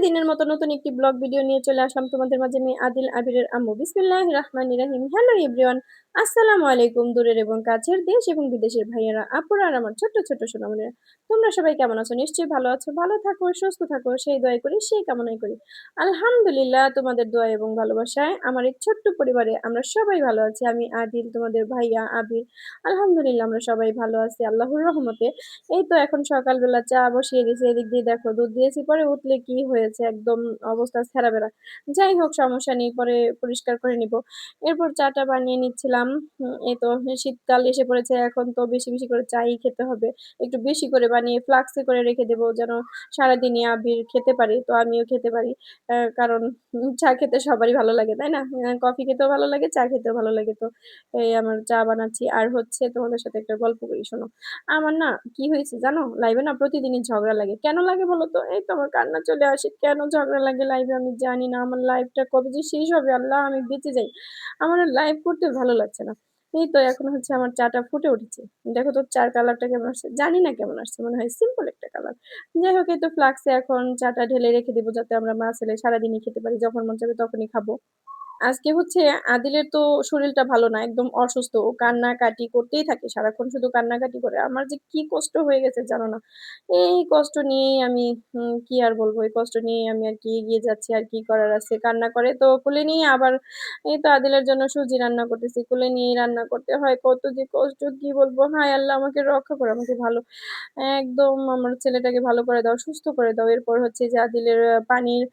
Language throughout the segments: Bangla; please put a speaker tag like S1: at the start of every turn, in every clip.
S1: প্রতিদিনের মতো নতুন একটি ব্লগ ভিডিও নিয়ে চলে আসলাম তোমাদের মাঝে, আমি আদিল আবিরের আম্মু। বিসমিল্লাহ রহমান রাহিম। হ্যালো এভরিওয়ান, আসসালামু আলাইকুম, দূরের এবং কাছের দেশ এবং বিদেশের ভাইয়েরা, আপুরা আর আমার ছোট্ট ছোট্ট সোনামনেরা তোমরা সবাই কেমন আছো? নিশ্চয়ই ভালো আছো। ভালো থাকো, সুস্থ থাকো, সেই দোয়াই করি, সেই কামনাই করি। আলহামদুলিল্লাহ, তোমাদের দোয়া এবং ভালোবাসায় আমার এই ছোট্ট পরিবারে আমরা সবাই ভালো আছি। আমি আদিল, তোমাদের ভাইয়া, আবির। আলহামদুলিল্লাহ, আমরা সবাই ভালো আছি, আল্লাহর রহমতে। এই তো এখন সকালবেলা চা বসিয়ে দিয়েছি, এদিক দিয়ে দেখো দুধ দিয়েছি, পরে উঠলে কি হয়েছে? একদম অবস্থা বেড়া যাই হোক, সমস্যা নেই, পরে পরিষ্কার করে নিব। এরপর চাটা বানিয়ে নিচ্ছিলাম। এই তো শীতকাল এসে পড়েছে, এখন তো বেশি বেশি করে চাই খেতে হবে। একটু বেশি করে বানিয়ে ফ্লাক্সে করে রেখে দেবো, যেন সারাদিনই আবির খেতে পারি। তো আমিও খেতে পারি। কারণ চা খেতে সবারই ভালো লাগে, তাই না? কফি খেতেও ভালো লাগে, চা খেতেও ভালো লাগে। তো এই আমার চা বানাচ্ছি। আর হচ্ছে তোমাদের সাথে একটা গল্প করি, শোনো। আমার না কি হয়েছে জানো? লাইভে না প্রতিদিনই ঝগড়া লাগে। কেন লাগে বলো তো? এই তো আমার কান্না চলে আসে। কেন ঝগড়া লাগে লাইভে আমি জানি না, আমার লাইভটা কবে যে শেষ হবে, আল্লাহ আমি বেঁচে যাই। আমার লাইভ করতে ভালো লাগছে না। এই তো এখন হচ্ছে আমার চাটা ফুটে উঠেছে। দেখো তো চার কালারটা কেমন আসছে, জানি না কেমন আসছে, মনে হয় সিম্পল একটা কালার যাই হোক, এই তো ফ্লাক্সে এখন চাটা ঢেলে রেখে দেবো যাতে আমরা মা ছেলে সারাদিনই খেতে পারি, যখন মন যাবে তখনই খাব। আজকে হচ্ছে আদিলের তো শরীরটা ভালো না, একদম অসুস্থ। ও কান্নাকাটি করতেই থাকে সারাক্ষণ শুধু কান্নাকাটি করে। আমার যে কি কষ্ট হয়ে গেছে জানো না? এই কষ্ট নিয়েই আমি কি আর বলব? এই কষ্ট নিয়ে আমি আর কি এগিয়ে যাচ্ছি, আর কি করার আছে। কান্না করে তো কোলে নিয়ে আবার এই তো আদিলের জন্য সুজি রান্না করতেছি। কোলে নিয়েই রান্না করতে হয়। কত যে কষ্ট, কি বলব? হায় আল্লাহ, আমাকে রক্ষা করো, আমাকে ভালো, একদম আমার ছেলেটাকে ভালো করে দাও, সুস্থ করে দাও। এরপর হচ্ছে যে আদিলের পানির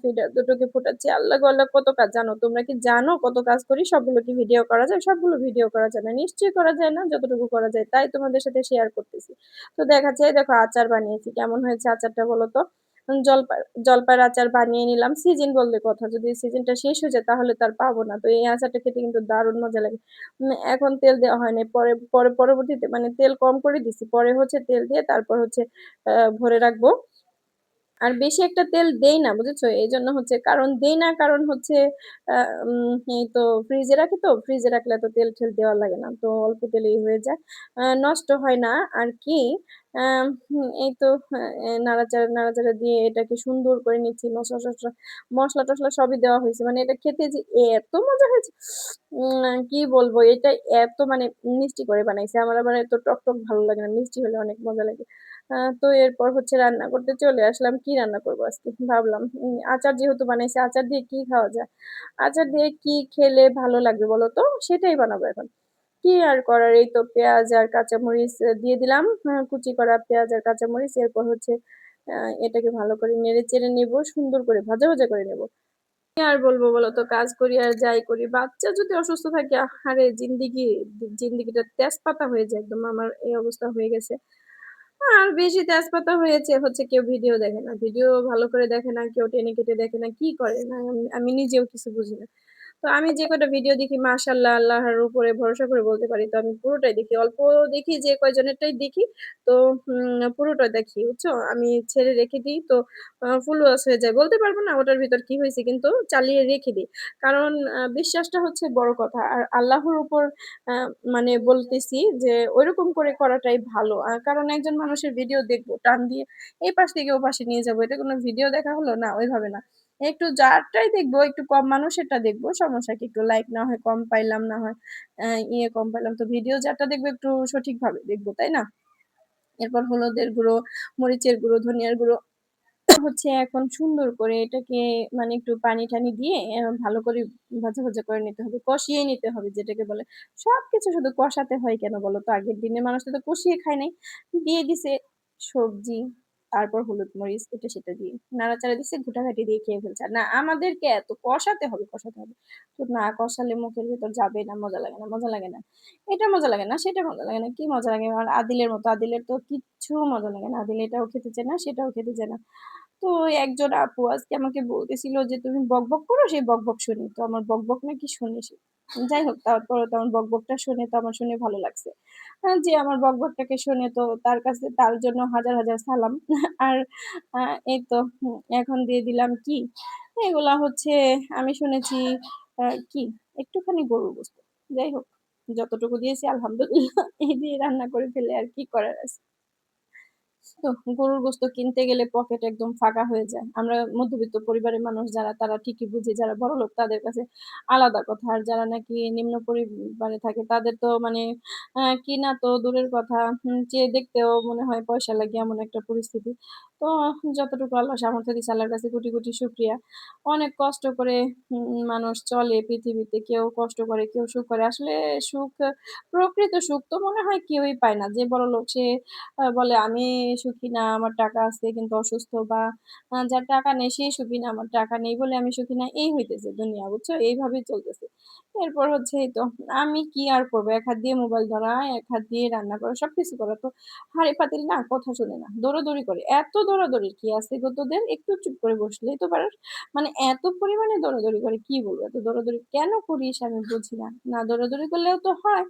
S1: ফিডার দুটোকে ফোটাচ্ছি। আল্লাহ আল্লাহ কত কাজ জানো তোমরা কি জানো কত কাজ করি? সবগুলো কি ভিডিও করা যায়? সবগুলো ভিডিও করা যায় না। নিশ্চয়ই করা যায় না। যতটুকু করা যায় তাই তোমাদের সাথে শেয়ার করতেছি। তো দেখা যায়, দেখো আচার বানিয়েছি। কেমন হয়েছে আচারটা বলো তো? জলপাই জলপাইয়ের আচার বানিয়ে নিলাম। সিজন বলতে কথা। যদি সিজনটা শেষ হয়ে যায় তাহলে তার পাবো না। তো এই আচারটা খেতে কিন্তু দারুণ মজা লাগে। এখন তেল দেওয়া হয়নি পরে পরে, পরবর্তীতে মানে তেল কম করে দিছি। পরে হচ্ছে তেল দিয়ে তারপর হচ্ছে ভরে রাখব। আর বেশি একটা তেল দেই না, বুঝেছ? এই জন্য হচ্ছে কারণ দেই না, কারণ হচ্ছে এই তো ফ্রিজে রাখি তো ফ্রিজে রাখলে তো তেল ঠেল দেওয়া লাগে না, তো অল্প তেলেই হয়ে যায়। নষ্ট হয় না। আর কি এই তো নাড়াচাড়া নাড়াচাড়া দিয়ে এটাকে সুন্দর করে নিচ্ছি, মশলা টসলা মশলা টসলা সবই দেওয়া হয়েছে। মানে এটা খেতে যে এত মজা হয়েছে কি বলব? এটা এত মানে মিষ্টি করে বানাইছে। আমার আবার এত টক টক ভালো লাগে না, মিষ্টি হলে অনেক মজা লাগে। তো এরপর হচ্ছে রান্না করতে চলে আসলাম। কি রান্না করব আজকে? ভাবলাম আচার যেহেতু বানাইছে, আচার দিয়ে কি খাওয়া যায়? আচার দিয়ে কি খেলে ভালো লাগবে বলো তো? সেটাই বানাবো এখন। কি আর করার? এই তো পেঁয়াজ আর কাঁচামরিচ দিয়ে দিলাম। কুচি করা পেঁয়াজ আর কাঁচামরিচ। এরপর হচ্ছে এটাকে ভালো করে নেড়ে চেড়ে নেব, সুন্দর করে ভাজা ভাজা করে নেব। আর বলব বলো তো? কাজ করি আর যাই করি। বাচ্চা যদি অসুস্থ থাকে আরে জিন্দিগি, জিন্দিগিটা তেজপাতা হয়ে যায়। একদম আমার এই অবস্থা হয়ে গেছে। আর বেশি তেজপাতা হয়েছে, হচ্ছে কেউ ভিডিও দেখে না। ভিডিও ভালো করে দেখে না, কেউ টেনে কেটে দেখে না, কি করে? না আমি নিজেও কিছু বুঝি না। তো আমি যে কটা ভিডিও দেখি মাশাল্লাহ আল্লাহর উপরে ভরসা করে বলতে পারি। তো আমি পুরোটাই দেখি, অল্প দেখি যে কয়জনেরটাই দেখি। তো পুরোটা দেখি, বুঝছ? আমি ছেড়ে রেখে দিই, তো ফুল ওয়াশ হয়ে যায়। বলতে পারব না ওটার ভিতর কি হয়েছে, কিন্তু চালিয়ে রেখে দিই। কারণ বিশ্বাসটা হচ্ছে বড় কথা। আর আল্লাহর উপর মানে বলতেছি যে ওইরকম করে করাটাই ভালো। কারণ একজন মানুষের ভিডিও দেখব, টান দিয়ে এই পাশ থেকে ও পাশে নিয়ে যাব। এটা কোনো ভিডিও দেখা হলো? না, ওইভাবে না। একটু যারটাই দেখব, একটু কম মানুষেরটা দেখব, সমস্যা কি? একটু লাইক না হয়, কম পাইলাম না হয় ইয়ে কম পাইলাম। তো ভিডিও যারটা দেখব একটু সঠিকভাবে দেখব, তাই না? এরপর হলুদের গুঁড়ো, মরিচের গুঁড়ো, ধনিয়ার গুঁড়ো, হচ্ছে এখন সুন্দর করে এটাকে মানে একটু পানি টানি দিয়ে ভালো করে ভাজা ভাজা করে নিতে হবে, কষিয়ে নিতে হবে যেটাকে বলে। সবকিছু শুধু কষাতে হয় কেন বলো তো? আগের দিনে মানুষ তো কষিয়ে খায় নাই। দিয়ে দিছে সবজি তারপর হলুদ মরিচ এটা সেটা দিয়ে নাড়াচাড়া দিচ্ছে ঘুটাঘাটি দিয়ে খেয়ে ফেলছে। না, আমাদেরকে এত কষাতে হবে কষাতে হবে। তো না কষালে মুখের ভেতর যাবে না, মজা লাগে না, মজা লাগে না। এটা মজা লাগে না, সেটা মজা লাগে না, কি মজা লাগে? আর আদিলের মতো, আদিলের তো কিচ্ছু মজা লাগে না। আদিল এটাও খেতে চায় না, সেটাও খেতে চায় না। তো একজন আপু আজকে আমাকে বলতেছিল যে, তুমি বকবক করো? সেই বকবক শুনি। তো আমার বকবক নাকি শুনে যাই হোক, তারপরে তো আমার বকবকটা শুনে তো আমার শুনে ভালো লাগছে। যে আমার বকবকটাকে শুনে তো তার কাছে, তার জন্য হাজার হাজার সালাম। আর এই তো এখন দিয়ে দিলাম কি? এগুলা হচ্ছে, আমি শুনেছি কি? একটুখানি গরুর গোস্ত। যাই হোক, যতটুকু দিয়েছি, আলহামদুলিল্লাহ। এই দিয়ে রান্না করে ফেলে আর কি করার আছে। গরুর গোস্ত কিনতে গেলে পকেট একদম ফাঁকা হয়ে যায়। আমরা মধ্যবিত্ত পরিবারের মানুষ যারা তারা ঠিকই বুঝি, যারা বড়লোক তাদের কাছে আলাদা কথা। আর যারা নাকি নিম্ন পরিবারে থাকে তাদের তো মানে কিনা তো দূরের কথা, চেয়ে দেখতেও মনে হয় পয়সা লাগে এমন একটা পরিস্থিতি। তো যতটুকু আল্লাহ সামর্থ্য দিছে আল্লাহর কাছে কোটি, কোটি শুকরিয়া। অনেক কষ্ট করে মানুষ চলে পৃথিবীতে। কেউ কষ্ট করে, কেউ সুখ করে। আসলে সুখ প্রকৃত সুখ তো মনে হয় কেউই পায় না। যে বড়লোক সে বলে আমি সুখী না, আমার টাকা আছে কিন্তু অসুস্থ বা যার টাকা নেই সেই সুখী না, আমার টাকা নেই বলে আমি সুখী না। এই হইতেছে দুনিয়া, বুঝছ? এইভাবেই চলতেছে। এরপর হচ্ছে এই তো আমি কি আর করব? এক হাত দিয়ে মোবাইল ধরা, এক হাত দিয়ে রান্না করা, সবকিছু করা। তো হাঁড়ি-পাতিল না কথা শোনে না। দৌড়াদৌড়ি করে। এত দৌড়াদৌড়ির কি আছে গো তোদের? একটু চুপ করে বসলেই তো পারোস। মানে এত পরিমাণে দৌড়াদৌড়ি করে কি বলব? এত দৌড়াদৌড়ি কেন করিস আমি বুঝি না। না দৌড়াদৌড়ি করলেও তো হয়।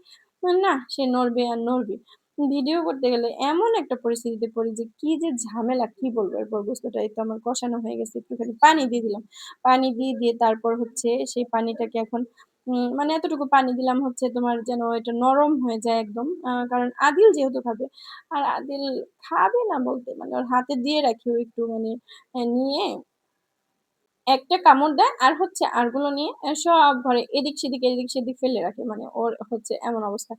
S1: না সে নড়বে আর নড়বে। ভিডিও করতে গেলে এমন একটা পরিস্থিতিতে পড়ি যে কি যে ঝামেলা কি বলব? এরপর গোস্তটা এই তো আমার কষানো হয়ে গেছে। একটুখানি পানি দিয়ে দিলাম। পানি দিয়ে, দিয়ে তারপর হচ্ছে সেই পানিটাকে এখন মানে এতটুকু পানি দিলাম হচ্ছে তোমার যেন এটা নরম হয়ে যায় একদম। কারণ আদিল যেহেতু খাবে। আর আদিল খাবে না বলতে মানে ওর হাতে দিয়ে রাখি একটু মানে নিয়ে একটা কামড় দেয় আর হচ্ছে আরগুলো নিয়ে সব ঘরে এদিক-সেদিক, এদিক-সেদিক ফেলে রাখে। মানে ওর হচ্ছে এমন অবস্থা।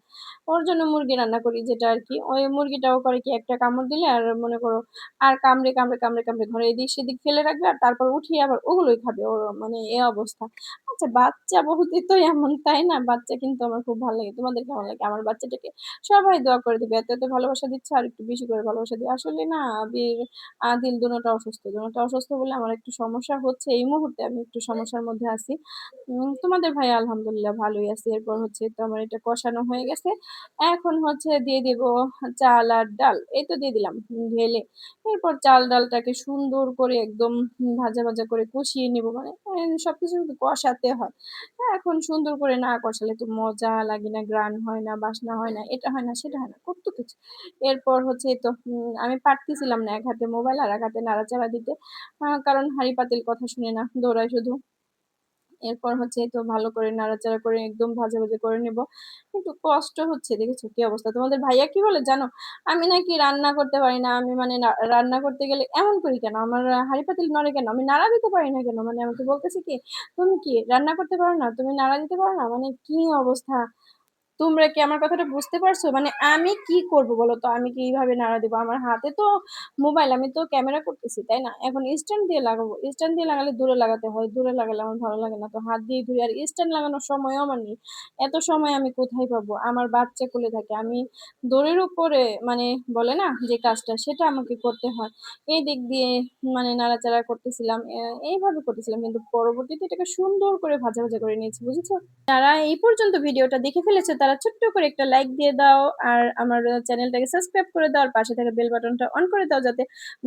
S1: ওর জন্য মুরগি রান্না করি যেটা আরকি। ওই মুরগিটাও করে কি একটা কামড় দিলে আর মনে করো আর কামড়ে, কামড়ে, কামড়ে, কামড়ে ঘরে এদিক-সেদিক ফেলে রাখবে আর তারপর উঠিয়ে আবার ওগুলোই খাবে। ওর মানে এ অবস্থা। আচ্ছা বাচ্চা বহুতই তো এমন, তাই না? বাচ্চা কিন্তু আমার খুব ভালো লাগে। তোমাদের কেমন লাগে? আমার বাচ্চাটাকে সবাই দোয়া করে দিবে। এত, এত ভালোবাসা দিচ্ছে আর একটু বেশি করে ভালোবাসা দিও। আসলে না আবির, আদিল দোনোটা অসুস্থ। দোনোটা অসুস্থ বলে আমার একটু সমস্যা হচ্ছে। এই মুহূর্তে আমি একটু সমস্যার মধ্যে আছি। তোমাদের ভাই আলহামদুলিল্লাহ ভালোই আছে। এরপর হচ্ছে তো আমার এটা কষানো হয়ে গেছে। এখন হচ্ছে দিয়ে দেব চাল আর ডাল। এই তো দিয়ে দিলাম ঢেলে। এরপর চাল ডালটাকে সুন্দর করে একদম ভাজা, ভাজা করে কষিয়ে নেব মানে সবকিছু কিন্তু কষাতে হয়। হ্যাঁ, এখন সুন্দর করে না কষালে তো মজা লাগে না, গ্রান হয় না, বাসনা হয় না, এটা হয় না, সেটা হয় না, কত কিছু। এরপর হচ্ছে তো আমি পারতেছিলাম না এক হাতে মোবাইল আর এক হাতে নাড়াচাড়া দিতে। কারণ হাঁড়ি-পাতিল কথা শুনে না, দৌড়ায় শুধু। এরপর হচ্ছে তো ভালো করে নাড়াচাড়া করে একদম ভাজা, ভাজা করে নেব। একটু কষ্ট হচ্ছে দেখেছ কি অবস্থা। তোমাদের ভাইয়া কি বলে জানো? আমি নাকি রান্না করতে পারি না। আমি মানে রান্না করতে গেলে এমন করি কেন? আমার হাড়ি পাতিল নড়ে কেন? আমি নাড়া দিতে পারি না কেন? মানে আমাকে বলতেছে কি, "তুমি কি রান্না করতে পারো না? তুমি নাড়া দিতে পারো না?" মানে কি অবস্থা? তোমরা কি আমার কথাটা বুঝতে পারছ? মানে আমি কি করব বলো তো? আমি কীভাবে নাড়া দিব? আমার হাতে তো মোবাইল, আমি তো ক্যামেরা করতেছি, তাই না? এখন স্ট্যান্ড দিয়ে লাগাবো। স্ট্যান্ড দিয়ে লাগালে দূরে লাগাতে হয়। দূরে লাগালে আমার ভালো লাগে না। তো হাত দিয়ে ধরি। আর স্ট্যান্ড লাগানোর সময়ও আমার নেই। এত সময় আমি কোথায় পাবো? আমার বাচ্চা কোলে থাকে। আমি দড়ির উপরে মানে বলে না যে কাজটা, সেটা আমাকে করতে হয়। এই দিক দিয়ে মানে নাড়াচাড়া করতেছিলাম। এইভাবে করতেছিলাম। কিন্তু পরবর্তীতে এটাকে সুন্দর করে ভাজা, ভাজা করে নিয়েছি, বুঝেছ? যারা এই পর্যন্ত ভিডিওটা দেখে ফেলেছে তারা ছোট্ট করে একটা লাইক দিয়ে দাও। আর আমার চ্যানেলটাকে সাবস্ক্রাইব করে দাও। আর পাশে থাকা বেল বাটনটা অন করে দাও যাতে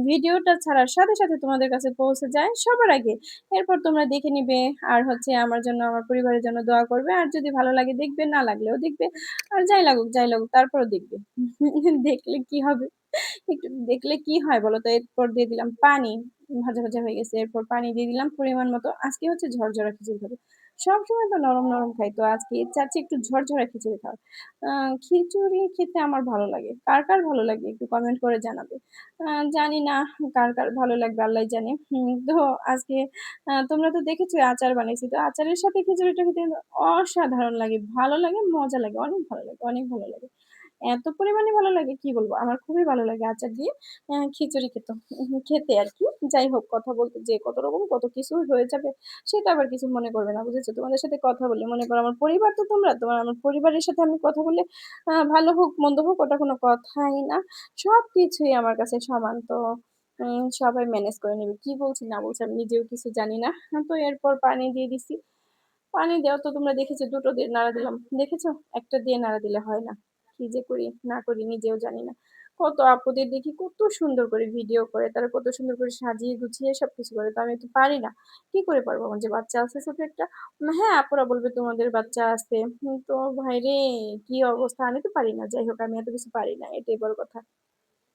S1: ভিডিওটা ছাড়ার সাথে, সাথে তোমাদের কাছে পৌঁছে যায় সবার আগে। এরপর তোমরা দেখে নিবে আর হচ্ছে আমার জন্য, আমার পরিবারের জন্য দোয়া করবে। আর যদি ভালো লাগে দেখবে, না লাগলেও দেখবে। আর যাই লাগুক, যাই লাগুক তারপরেও দেখবে। দেখলে কি হবে? একটু দেখলে কি হয় বলো তো? এরপর দিয়ে দিলাম পানি। ভাজা, ভাজা হয়ে গেছে। এরপর পানি দিয়ে দিলাম পরিমাণ মতো। আজকে হচ্ছে ঝরঝরা খিচুড়ি খাব। সবসময় তো নরম, নরম খাই। তো আজকে চাচ্ছি একটু ঝরঝরে খিচুড়ি খাও খিচুড়ি খেতে আমার ভালো লাগে। কার, কার ভালো লাগে একটু কমেন্ট করে জানাবে। জানি না কার, কার ভালো লাগবে আল্লাহ জানে। তো আজকে তোমরা তো দেখেছ আচার বানিয়েছি তো আচারের সাথে খিচুড়িটা খেতে অসাধারণ লাগে। ভালো লাগে, মজা লাগে। অনেক ভালো লাগে, অনেক ভালো লাগে। এত পরিমাণে ভালো লাগে কি বলব? আমার খুবই ভালো লাগে আচার দিয়ে খিচুড়ি খেতে খেতে আরকি। যাই হোক কথা বলতে যে কত রকম কত কিছু হয়ে যাবে সেটা আবার কিছু মনে করবে না, বুঝেছ? তোমাদের সাথে কথা বলে মনে করো আমার পরিবার তো তোমরা। তোমার আমার পরিবারের সাথে আমি কথা বলে ভালো হোক, মন্দ হোক ওটা কোনো কথাই না। সব কিছুই আমার কাছে সমান। তো সবাই ম্যানেজ করে নেবে কি বলছি না বলছি আমি নিজেও কিছু জানি না। তো এরপর পানি দিয়ে দিছি। পানি দেওয়া তো তোমরা দেখেছ দুটো দিয়ে নাড়া দিলাম। দেখেছ? একটা দিয়ে নাড়া দিলে হয় না। কি যে করি না করি নিজেও জানি না। কত আপুদের দেখি কত সুন্দর করে ভিডিও করে। তারা কত সুন্দর করে সাজিয়ে গুছিয়ে সবকিছু করে। তো আমি তো পারি না। কি করে পারব? আমার যে বাচ্চা আছে ছোট একটা। হ্যাঁ, আপুরা বলবে তোমাদের বাচ্চা আছে। তো ভাইরে কি অবস্থা? আমি তো পারি না। যাই হোক আমি এত কিছু পারি না। এটাই বড় কথা।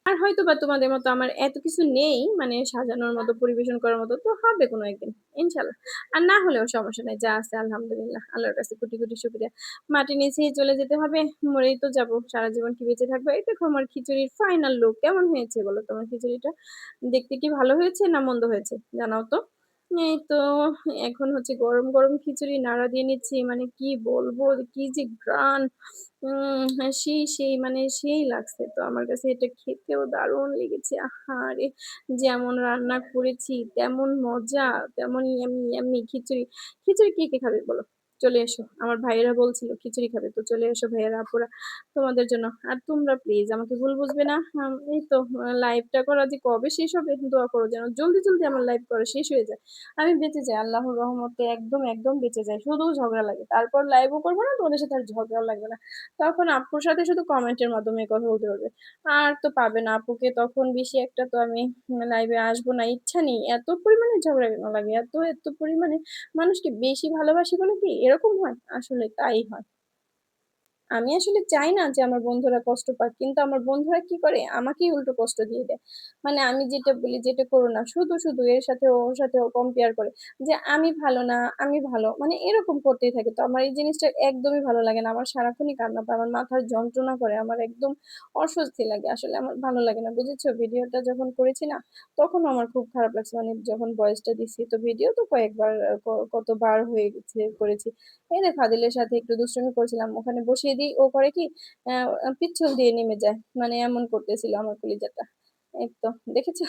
S1: আর হয়তো বা তোমাদের মতো আমার এত কিছু নেই মানে সাজানোর মতো, পরিবেশন করার মতো। তো হবে কোনো একদিন ইনশাল্লাহ আর না হলেও সমস্যা নেই যা আছে আলহামদুলিল্লাহ। আল্লাহর কাছে কোটি, কোটি সুবিধা মাটির নিচেই চলে যেতে হবে। মরেই তো যাব। সারা জীবন কি বেঁচে থাকব? এই দেখো আমার খিচুড়ির ফাইনাল লুক। কেমন হয়েছে বলো তোমার খিচুড়িটা? দেখতে কি ভালো হয়েছে না মন্দ হয়েছে? জানাও তো। এই তো এখন হচ্ছে গরম, গরম খিচুড়ি নাড়া দিয়ে নিচ্ছি। মানে কি বলব? কি যে গ্রান হ্যাঁ, সেই, সেই মানে সেই লাগছে। তো আমার কাছে এটা খেতেও দারুণ লেগেছে। আহারে! যেমন রান্না করেছি তেমন মজা, তেমন ইয়ামি ইয়ামি খিচুড়ি। খিচুড়ি কে, কে খাবে বলো? চলে এসো। আমার ভাইয়েরা বলছিল খিচুড়ি খাবে। তো চলে এসো ভাইয়েরা, আপুরা তোমাদের জন্য। আর তোমরা প্লিজ আমাকে ভুল বুঝবে না। এই তো লাইভটা করা যে কবে শেষ হবে দোয়া করো যেন জলদি, জলদি আমার লাইভ করা শেষ হয়ে যায়। আমি বেঁচে যাই আল্লাহর রহমতে একদম, একদম বেঁচে যাই। শুধু ঝগড়া লাগে। তারপর লাইভও করব না, তোমাদের সাথে আর ঝগড়াও লাগবে না। তখন আপুর সাথে শুধু কমেন্টের মাধ্যমে কথা বলতে পারবে। আর তো পাবে না আপুকে তখন বেশি একটা তো আমি লাইভে আসব না। ইচ্ছা নেই। এত পরিমাণে ঝগড়া লাগে? এত, এত পরিমাণে মানুষকে বেশি ভালোবাসি বলে কি এরকম হয়? আসলে তাই হয়। আমি আসলে চাই না যে আমার বন্ধুরা কষ্ট পাক। কিন্তু আমার বন্ধুরা কি করে? আমাকেই উল্টো কষ্ট দিয়ে দেয়। মানে আমি যেটা বলি যেটা করো না।" শুধু, শুধু এর সাথে ওর সাথে কম্পেয়ার করে। যে আমি ভালো না, আমি ভালো। মানে এরকম করতেই থাকে। তো আমার এই জিনিসটা একদমই ভালো লাগে না। আমার সারাক্ষণই কান্না পায়। আমার মাথার যন্ত্রণা করে। আমার একদম অস্বস্তি লাগে। আসলে আমার ভালো লাগে না। বুঝেছ? ভিডিওটা যখন করেছি না, তখন আমার খুব খারাপ লাগছে। মানে যখন বয়সটা দিছি। তো ভিডিও তো কয়েকবার কতবার হয়ে গেছে করেছি। এই দেখো আদিলের সাথে একটু দুষ্টুমি করছিলাম। ওখানে বসিয়ে দিই, ও করে কি? পিচ্ছল দিয়ে নেমে যায়। মানে এমন করতেছিল আমার কলিজাটা। এই তো দেখেছ?